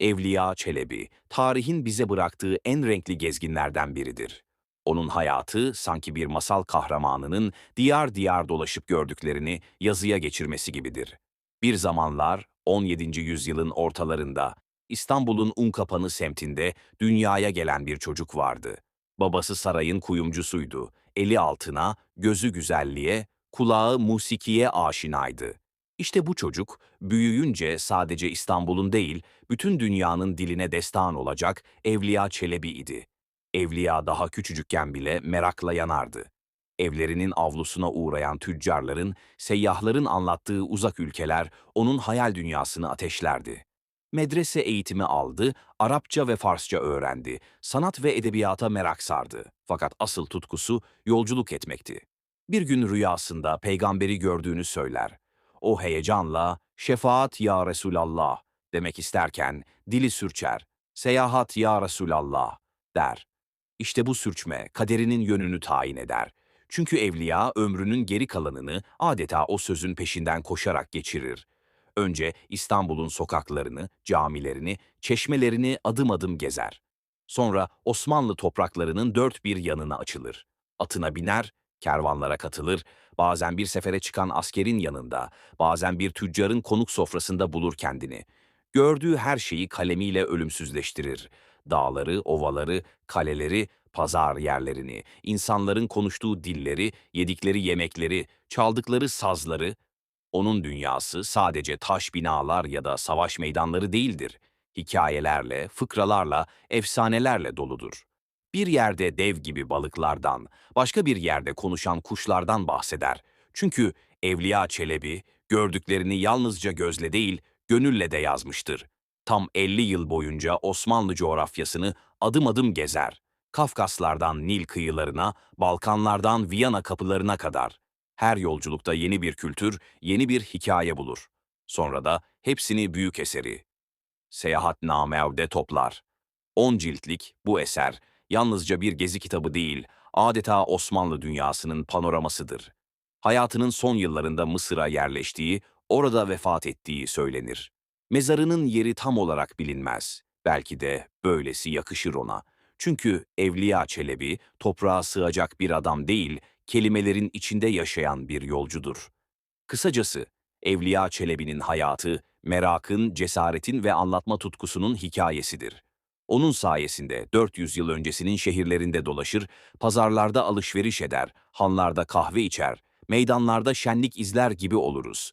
Evliya Çelebi, tarihin bize bıraktığı en renkli gezginlerden biridir. Onun hayatı sanki bir masal kahramanının diyar diyar dolaşıp gördüklerini yazıya geçirmesi gibidir. Bir zamanlar 17. yüzyılın ortalarında İstanbul'un Unkapanı semtinde dünyaya gelen bir çocuk vardı. Babası sarayın kuyumcusuydu. Eli altına, gözü güzelliğe, kulağı musikiye aşinaydı. İşte bu çocuk büyüyünce sadece İstanbul'un değil, bütün dünyanın diline destan olacak Evliya Çelebi idi. Evliya daha küçücükken bile merakla yanardı. Evlerinin avlusuna uğrayan tüccarların, seyyahların anlattığı uzak ülkeler onun hayal dünyasını ateşlerdi. Medrese eğitimi aldı, Arapça ve Farsça öğrendi, sanat ve edebiyata merak sardı. Fakat asıl tutkusu yolculuk etmekti. Bir gün rüyasında peygamberi gördüğünü söyler. O heyecanla, şefaat ya Resulallah demek isterken dili sürçer, seyahat ya Resulallah der. İşte bu sürçme kaderinin yönünü tayin eder. Çünkü evliya ömrünün geri kalanını adeta o sözün peşinden koşarak geçirir. Önce İstanbul'un sokaklarını, camilerini, çeşmelerini adım adım gezer. Sonra Osmanlı topraklarının dört bir yanına açılır. Atına biner, kervanlara katılır, bazen bir sefere çıkan askerin yanında, bazen bir tüccarın konuk sofrasında bulur kendini. Gördüğü her şeyi kalemiyle ölümsüzleştirir. Dağları, ovaları, kaleleri, pazar yerlerini, insanların konuştuğu dilleri, yedikleri yemekleri, çaldıkları sazları, onun dünyası sadece taş binalar ya da savaş meydanları değildir. Hikayelerle, fıkralarla, efsanelerle doludur. Bir yerde dev gibi balıklardan, başka bir yerde konuşan kuşlardan bahseder. Çünkü Evliya Çelebi gördüklerini yalnızca gözle değil, gönülle de yazmıştır. Tam 50 yıl boyunca Osmanlı coğrafyasını adım adım gezer. Kafkaslardan Nil kıyılarına, Balkanlardan Viyana kapılarına kadar. Her yolculukta yeni bir kültür, yeni bir hikaye bulur. Sonra da hepsini büyük eseri. Seyahatnamev'de toplar. 10 ciltlik bu eser yalnızca bir gezi kitabı değil, adeta Osmanlı dünyasının panoramasıdır. Hayatının son yıllarında Mısır'a yerleştiği, orada vefat ettiği söylenir. Mezarının yeri tam olarak bilinmez. Belki de böylesi yakışır ona. Çünkü Evliya Çelebi toprağa sığacak bir adam değil, kelimelerin içinde yaşayan bir yolcudur. Kısacası, Evliya Çelebi'nin hayatı, merakın, cesaretin ve anlatma tutkusunun hikayesidir. Onun sayesinde 400 yıl öncesinin şehirlerinde dolaşır, pazarlarda alışveriş eder, hanlarda kahve içer, meydanlarda şenlik izler gibi oluruz.